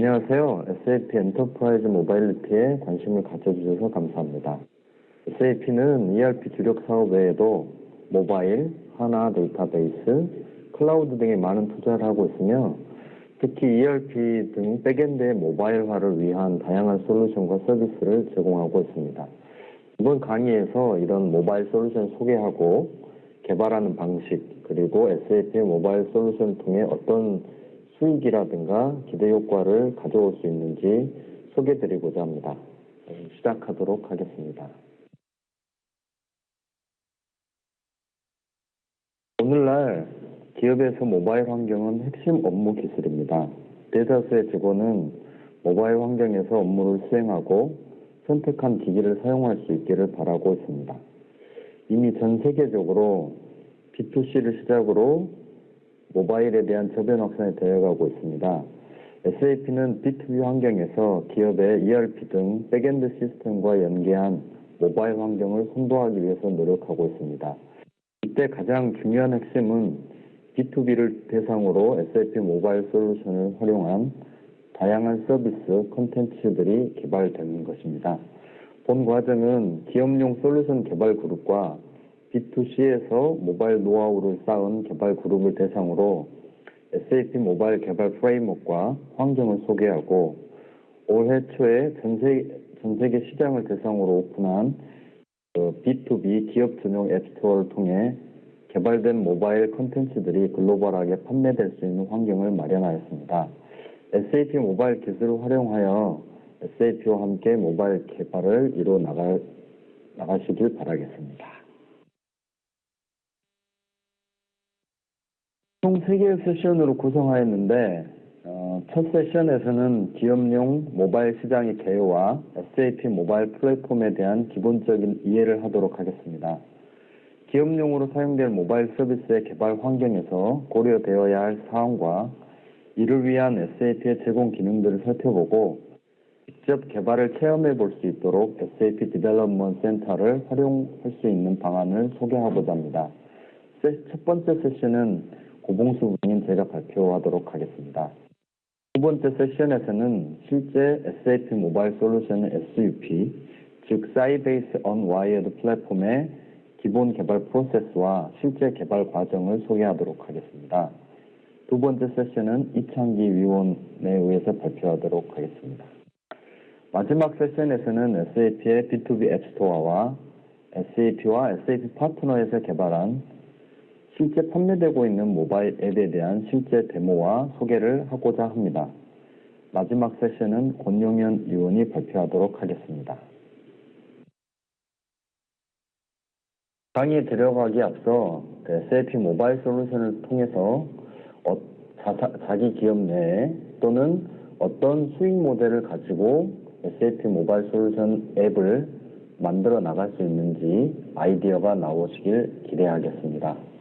안녕하세요. SAP 엔터프라이즈 모바일리티에 관심을 가져주셔서 감사합니다. SAP는 ERP 주력 사업 외에도 모바일, 하나 데이터베이스, 클라우드 등에 많은 투자를 하고 있으며 특히 ERP 등 백엔드의 모바일화를 위한 다양한 솔루션과 서비스를 제공하고 있습니다. 이번 강의에서 이런 모바일 솔루션 소개하고 개발하는 방식 그리고 SAP의 모바일 솔루션을 통해 어떤 수익이라든가 기대 효과를 가져올 수 있는지 소개드리고자 합니다. 시작하도록 하겠습니다. 오늘날 기업에서 모바일 환경은 핵심 업무 기술입니다. 대다수의 직원은 모바일 환경에서 업무를 수행하고 선택한 기기를 사용할 수 있기를 바라고 있습니다. 이미 전 세계적으로 B2C를 시작으로 모바일에 대한 저변 확산이 되어가고 있습니다. SAP는 B2B 환경에서 기업의 ERP 등 백엔드 시스템과 연계한 모바일 환경을 선도하기 위해서 노력하고 있습니다. 이때 가장 중요한 핵심은 B2B를 대상으로 SAP 모바일 솔루션을 활용한 다양한 서비스 콘텐츠들이 개발되는 것입니다. 본 과정은 기업용 솔루션 개발 그룹과 B2C에서 모바일 노하우를 쌓은 개발 그룹을 대상으로 SAP 모바일 개발 프레임워크와 환경을 소개하고 올해 초에 전 세계, 시장을 대상으로 오픈한 B2B 기업 전용 앱스토어를 통해 개발된 모바일 콘텐츠들이 글로벌하게 판매될 수 있는 환경을 마련하였습니다. SAP 모바일 기술을 활용하여 SAP와 함께 모바일 개발을 이뤄 나갈, 나가시길 바라겠습니다. 총 3개의 세션으로 구성하였는데 어, 첫 세션에서는 기업용 모바일 시장의 개요와 SAP 모바일 플랫폼에 대한 기본적인 이해를 하도록 하겠습니다. 기업용으로 사용될 모바일 서비스의 개발 환경에서 고려되어야 할 사항과 이를 위한 SAP의 제공 기능들을 살펴보고 직접 개발을 체험해 볼 수 있도록 SAP 디벨롭먼트 센터를 활용할 수 있는 방안을 소개하고자 합니다. 첫 번째 세션은 고봉수 분인 제가 발표하도록 하겠습니다. 두 번째 세션에서는 실제 SAP 모바일 솔루션 SUP, 즉 Site-Based On-Wired 플랫폼의 기본 개발 프로세스와 실제 개발 과정을 소개하도록 하겠습니다. 두 번째 세션은 이창기 위원에 의해서 발표하도록 하겠습니다. 마지막 세션에서는 SAP의 B2B 앱스토어와 SAP와 SAP 파트너에서 개발한 실제 판매되고 있는 모바일 앱에 대한 실제 데모와 소개를 하고자 합니다. 마지막 세션은 권용현 의원이 발표하도록 하겠습니다. 강의에 들어가기 앞서 SAP 모바일 솔루션을 통해서 어, 자, 기 기업 내에 또는 어떤 수익 모델을 가지고 SAP 모바일 솔루션 앱을 만들어 나갈 수 있는지 아이디어가 나오시길 기대하겠습니다.